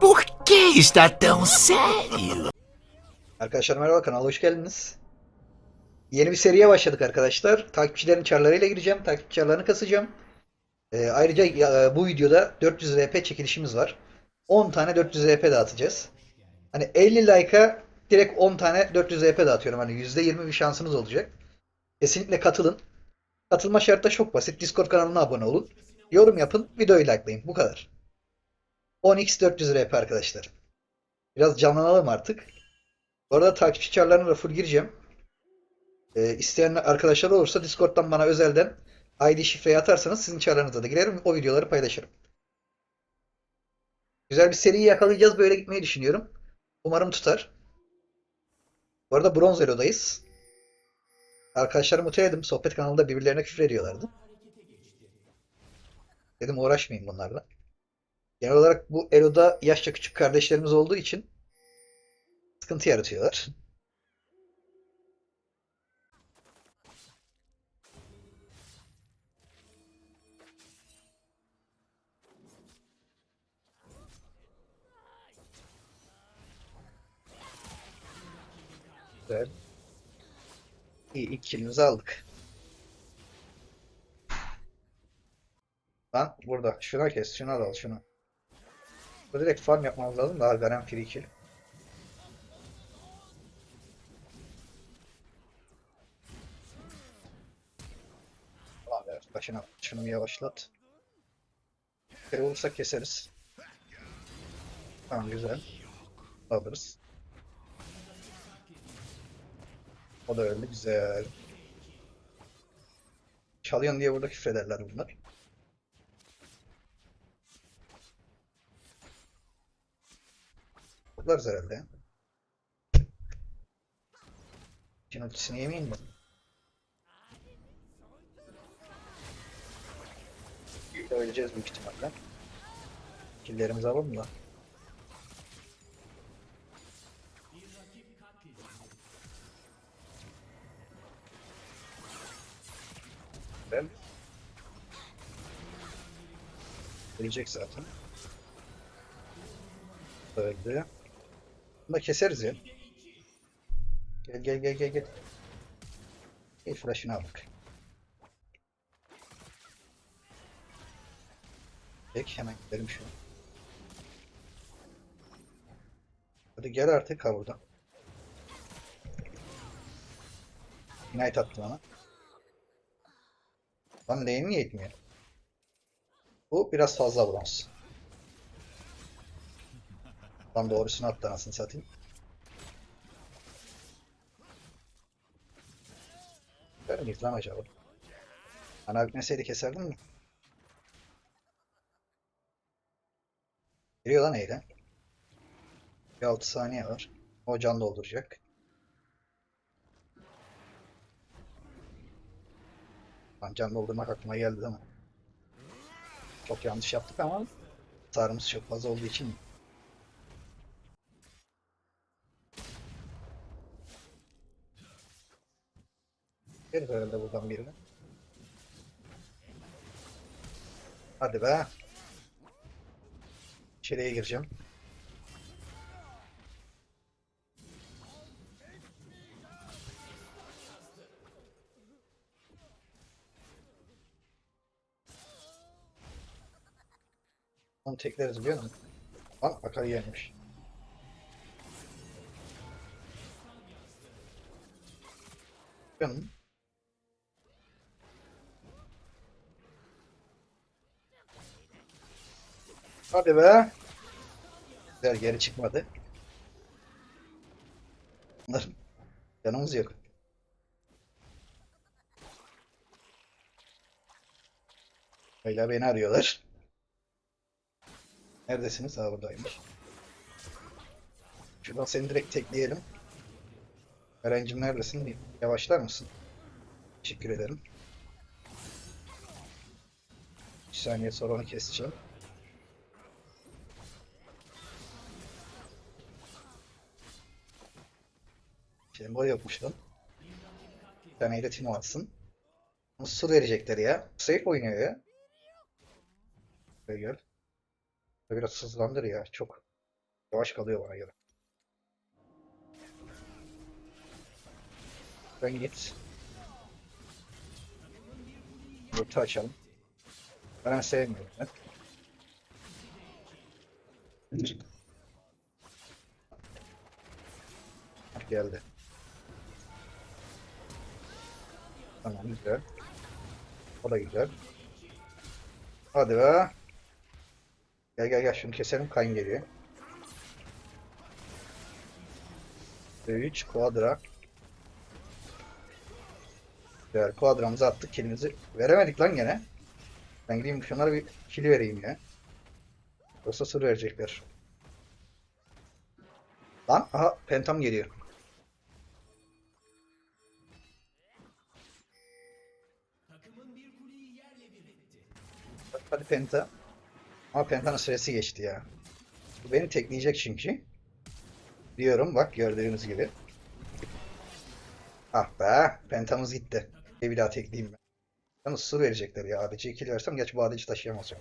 Por que está tão sério? Arkadaşlar merhaba kanala hoş geldiniz. Yeni bir seriye başladık arkadaşlar. Takipçilerin çarlarıyla gireceğim. Takipçi çarlarını kasacağım. Ee, ayrıca ya- bu videoda 400 RP çekilişimiz var. 10 tane 400 RP dağıtacağız. Hani 50 like'a direkt 10 tane 400 RP dağıtıyorum. Hani %20 bir şansınız olacak. Kesinlikle katılın. Katılma şartı da çok basit. Discord kanalına abone olun. Yorum yapın. Videoyu likelayın. Bu kadar. 10x 400 RP arkadaşlar. Biraz canlanalım artık. Bu arada takipçi çarlarına da full gireceğim. Ee, isteyen arkadaşlar olursa Discord'dan bana özelden ID şifreyi atarsanız sizin çarlarınıza da girerim. O videoları paylaşırım. Güzel bir seriyi yakalayacağız. Böyle gitmeyi düşünüyorum. Umarım tutar. Bu arada Bronz Elo'dayız. Arkadaşlarımı muteledim. Sohbet kanalında birbirlerine küfür ediyorlardı. Dedim uğraşmayayım bunlarla. Genel olarak bu Elo'da yaşça küçük kardeşlerimiz olduğu için sıkıntı yaratıyorlar. Güzel. İyi ilk killimizi aldık. Lan burada. Şuna kes. Şuna da al. Şuna. Burada direkt farm yapmamız lazım. Daha garan free kill. Tamam evet. Başına şunu yavaşlat. Kere olursa keseriz. Tamam güzel. Alırız. O da öldü. Güzel. Çalıyorsun diye burada küfrederler bunlar. Kutlarız herhalde. Şimdi ultisini yemeyeyim mi? Öleceğiz büyük ihtimalle. Killerimizi alalım da. Ben Ölecek zaten. Öldü. Bunu da keseriz ya. Gel gel gel gel gel. Gel flash'ını aldık. Peki hemen gidelim şu. Hadi gel artık ha buradan. Ignite attı bana. Lan lane niye etmiyor? Bu biraz fazla bronz. Tam doğrusunu attı anasını satayım. Böyle miyiz lan acaba? Ana bitmeseydi keserdim mi? Geliyor lan eyle. Bir 6 saniye var. O can dolduracak. Lan can doldurmak aklıma geldi ama. Çok yanlış yaptık ama sarımız çok fazla olduğu için Gel herhalde buradan birini. Hadi be. İçeriye gireceğim. Onu tekleriz biliyor musun? Lan Akari gelmiş. Canım. Hadi be. Güzel geri çıkmadı. Bunların canımız yok. Hala beni arıyorlar. Neredesiniz? Ha buradaymış. Şuradan seni direkt tekleyelim. Erencim neredesin? Bir Yavaşlar mısın? Teşekkür ederim. 3 saniye sonra onu keseceğim. Sembol yokmuş lan. Bir tane de. Nasıl verecekler ya? Safe oynuyor ya. Böyle gel. Biraz hızlandır ya çok. Yavaş kalıyor bana göre. Ben git. Yurtu açalım. Ben sevmiyorum. Ben. Geldi. Tamam güzel. O da güzel. Hadi be. Gel gel gel şunu keselim kayın geliyor. 3 kuadra. Güzel kuadramızı attık kilimizi. Veremedik lan gene. Ben gideyim şunlara bir kili vereyim ya. Yoksa sır verecekler. Lan aha pentam geliyor. Hadi penta. Ama pentanın süresi geçti ya. Bu beni tekleyecek çünkü. Diyorum bak gördüğünüz gibi. Ah be pentamız gitti. Bir daha tekleyeyim ben. Yalnız su verecekler ya. ADC kill versem geç bu ADC taşıyamaz ya.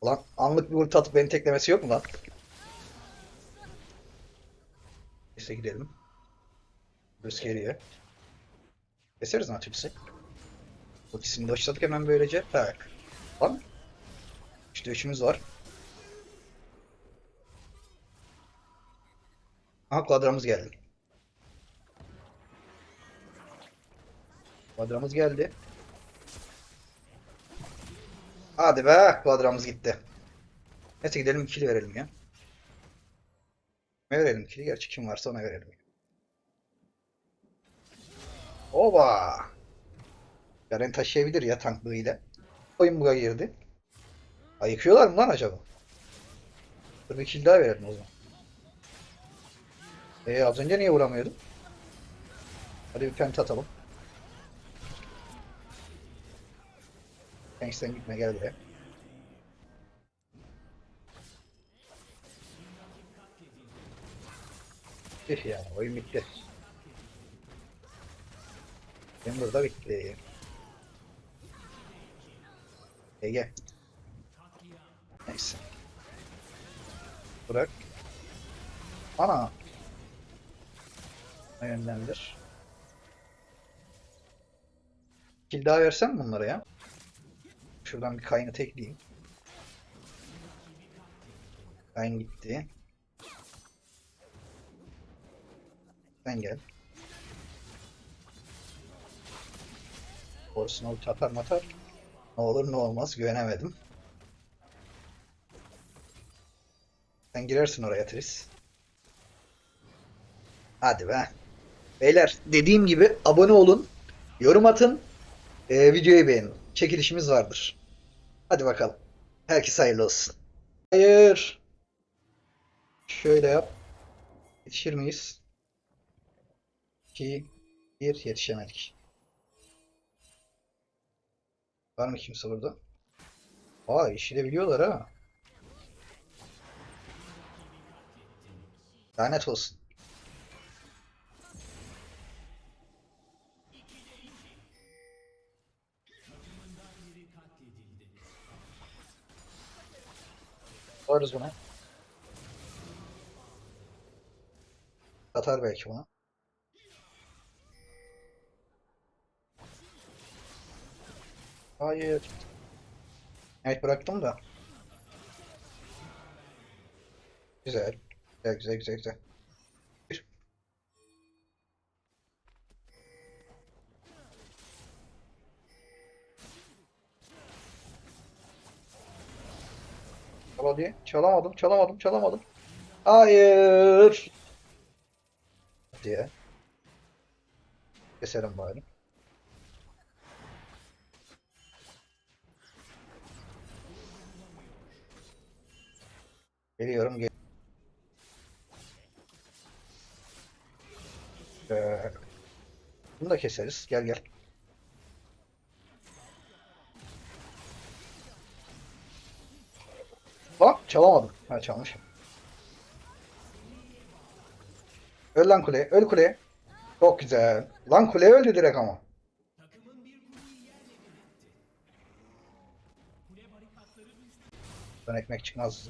Ulan anlık bir ulti atıp beni teklemesi yok mu lan? Neyse gidelim. Düz geriye. Keseriz lan tüpsü. Ultisini de başladık hemen böylece. Tak. Lan. İşte üçümüz var. Aha kuadramız geldi. Kuadramız geldi. Hadi be kuadramız gitti. Neyse gidelim ikili verelim ya. Ne verelim ikili? Gerçi kim varsa ona verelim. Oba! Garen taşıyabilir ya tanklığıyla. Oyun buga girdi. Ayıkıyorlar mı lan acaba? Dur bir kill daha verelim o zaman. Ee, az önce niye vuramıyordum? Hadi bir penta atalım. Tanksten gitme gel buraya. Tüh ya oyun bitti. Ben burada bitti. Ege. Neyse. Bırak. Ana. Yönlendir. Kill daha versem bunlara ya? Şuradan bir kayını tekleyeyim. Kayın gitti. Sen gel. Borusuna ulti atar matar. Ne olur ne olmaz güvenemedim. Sen girersin oraya Tris. Hadi be. Beyler dediğim gibi abone olun. Yorum atın. e, videoyu beğenin. Çekilişimiz vardır. Hadi bakalım. Herkese hayırlı olsun. Hayır. Şöyle yap. Yetişir miyiz? 2 1 yetişemedik. Var mı kimse burada? Aa işi de biliyorlar ha. Lanet olsun. Varız buna. Atar belki buna. Hayır. Evet bıraktım da. Güzel. Güzel güzel güzel güzel. Hadi. Çalamadım, çalamadım, çalamadım. Hayır. Diye. Keselim bari. Geliyorum. Gel Ee, bunu da keseriz. Gel gel. Bak çalamadım. Ha çalmışım. Öl lan kuleye. Öl kuleye. Çok güzel. Lan kule öldü direkt ama. Ben ekmek çıkmaz.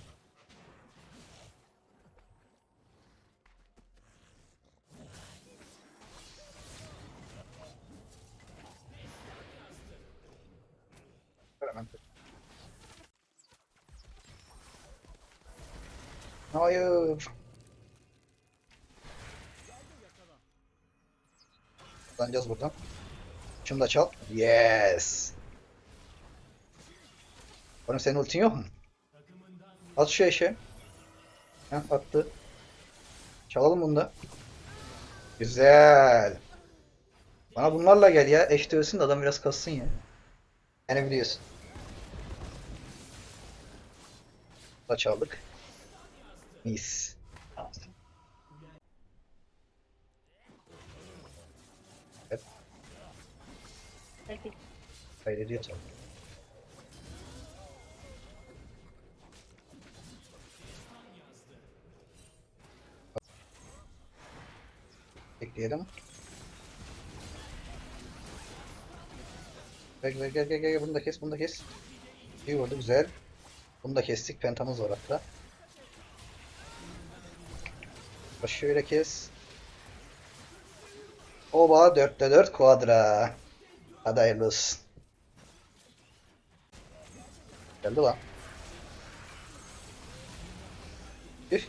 hemen. Hayır. Kazanacağız buradan. Şunu da çal. Yes. Oğlum senin ultin yok mu? At şu eşe. Heh attı. Çalalım bunu da. Güzel. Bana bunlarla gel ya. Eş dövsün de adam biraz kassın ya. Yani biliyorsun. Da çaldık. Mis. Evet. Kaydediyor tabii. Bekleyelim. Gel gel gel gel gel bunu da kes bunu da kes. İyi oldu güzel. Bunu da kestik pentamız var hatta. Şöyle kes. Oba 4'te 4 kuadra. Hadi hayırlı olsun. Geldi lan. Üf.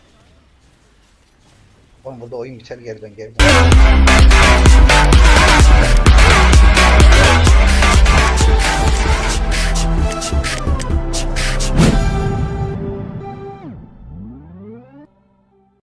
Oğlum burada oyun biter geriden geriden.